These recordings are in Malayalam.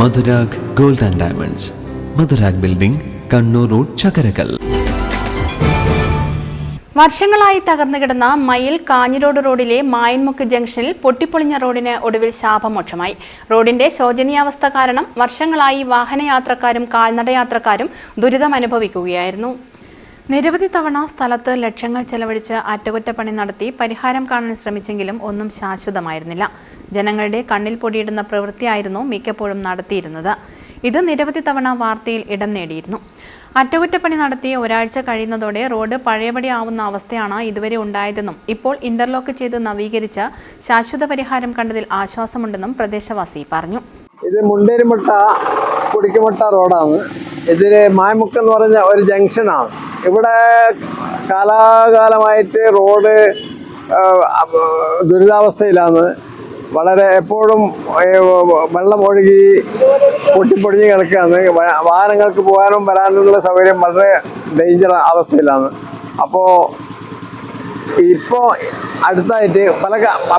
Madhurag gold and diamonds. Madhurag building Kannur road Chakkarakkal. വർഷങ്ങളായി തകർന്നു കിടന്ന മയിൽ കാഞ്ഞിരോട് റോഡിലെ മായൻമുക്ക് ജംഗ്ഷനിൽ പൊട്ടിപ്പൊളിഞ്ഞ റോഡിന് ഒടുവിൽ ശാപമോക്ഷമായി. റോഡിന്റെ ശോചനീയാവസ്ഥ കാരണം വർഷങ്ങളായി വാഹനയാത്രക്കാരും കാൽനടയാത്രക്കാരും ദുരിതമനുഭവിക്കുകയായിരുന്നു. നിരവധി തവണ സ്ഥലത്ത് ലക്ഷങ്ങൾ ചെലവഴിച്ച് അറ്റകുറ്റപ്പണി നടത്തി പരിഹാരം കാണാൻ ശ്രമിച്ചെങ്കിലും ഒന്നും ശാശ്വതമായിരുന്നില്ല. ജനങ്ങളുടെ കണ്ണിൽ പൊടിയിടുന്ന പ്രവൃത്തിയായിരുന്നു മിക്കപ്പോഴും നടത്തിയിരുന്നത്. ഇത് നിരവധി തവണ വാർത്തയിൽ ഇടം നേടിയിരുന്നു. അറ്റകുറ്റപ്പണി നടത്തി ഒരാഴ്ച കഴിയുന്നതോടെ റോഡ് പഴയപടി ആവുന്ന അവസ്ഥയാണ് ഇതുവരെ ഉണ്ടായതെന്നും ഇപ്പോൾ ഇന്റർലോക്ക് ചെയ്ത് നവീകരിച്ച ശാശ്വത പരിഹാരം കണ്ടതിൽ ആശ്വാസമുണ്ടെന്നും പ്രദേശവാസി പറഞ്ഞു. ഇത് മുണ്ടേരിമുട്ട കുടിക്കുമുട്ട റോഡാണ്. ഇതിൽ മായമുക്ക് എന്ന് പറഞ്ഞ ഒരു ജംഗ്ഷനാണ്. ഇവിടെ കാലാകാലമായിട്ട് റോഡ് ദുരിതാവസ്ഥയിലാണ്. വളരെ എപ്പോഴും വെള്ളം ഒഴുകി പൊട്ടിപ്പൊടിഞ്ഞ് കിടക്കുകയാണ്. വാഹനങ്ങൾക്ക് പോകാനും വരാനുള്ള സൗകര്യം വളരെ ഡേഞ്ചർ അവസ്ഥയിലാണ്. അപ്പോൾ ഇപ്പോൾ അടുത്തായിട്ട് പല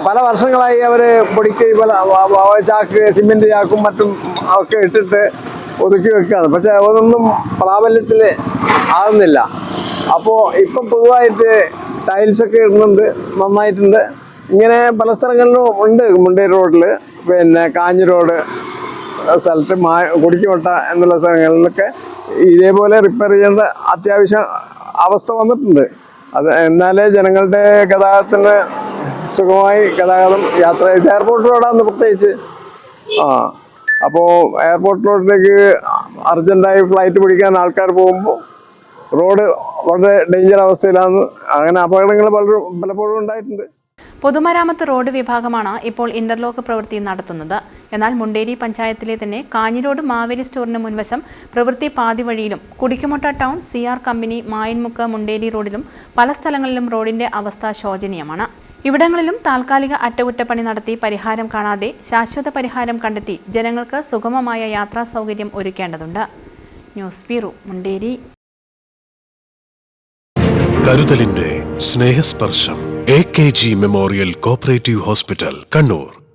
പല വർഷങ്ങളായി അവർ പൊടിക്ക് പല ചാക്ക് സിമെന്റ് ചാക്കും മറ്റും ഒക്കെ ഇട്ടിട്ട് ഒതുക്കി വെക്കുകയാണ് പക്ഷെ അതൊന്നും പ്രാബല്യത്തിൽ ആകുന്നില്ല. അപ്പോൾ ഇപ്പം പൊതുവായിട്ട് ടൈൽസൊക്കെ ഇടുന്നുണ്ട് നന്നായിട്ടുണ്ട്. ഇങ്ങനെ പല സ്ഥലങ്ങളിലും ഉണ്ട് മുണ്ടേ റോഡിൽ പിന്നെ കാഞ്ഞി റോഡ് സ്ഥലത്ത് മാ കുടിക്കോട്ട എന്നുള്ള സ്ഥലങ്ങളിലൊക്കെ ഇതേപോലെ റിപ്പയർ ചെയ്യേണ്ട അത്യാവശ്യം അവസ്ഥ വന്നിട്ടുണ്ട്. അത് എന്നാലേ ജനങ്ങളുടെ ഗതാഗതത്തിന് സുഖമായി ഗതാഗതം യാത്ര എയർപോർട്ട് റോഡാണ് പ്രത്യേകിച്ച്. ആ. അപ്പോൾ എയർപോർട്ട് റോഡിലേക്ക് അർജന്റായി ഫ്ലൈറ്റ് പിടിക്കാൻ ആൾക്കാർ പോകുമ്പോൾ റോഡ് വളരെ ഡേഞ്ചർ അവസ്ഥയിലാണ് അങ്ങനെ അപകടങ്ങൾ പലരും പലപ്പോഴും ഉണ്ടായിട്ടുണ്ട്. പൊതുമരാമത്ത് റോഡ് വിഭാഗമാണ് ഇപ്പോൾ ഇന്റർലോക്ക് പ്രവൃത്തി നടത്തുന്നത്. എന്നാൽ മുണ്ടേരി പഞ്ചായത്തിലെ തന്നെ കാഞ്ഞിരോട് മാവേലി സ്റ്റോറിന് മുൻവശം പ്രവൃത്തി പാതി വഴിയിലും Kudukkimotta town C R company Mayanmukku Munderi റോഡിലും പല സ്ഥലങ്ങളിലും റോഡിന്റെ അവസ്ഥ ശോചനീയമാണ്. ഇവിടങ്ങളിലും താൽക്കാലിക അറ്റകുറ്റപ്പണി നടത്തി പരിഹാരം കാണാതെ ശാശ്വത പരിഹാരം കണ്ടെത്തി ജനങ്ങൾക്ക് സുഗമമായ യാത്രാ സൗകര്യം ഒരുക്കേണ്ടതുണ്ട്. News bureau Munderi. കരുതലിന്റെ Snehasparsham A K G memorial cooperative hospital Kannur.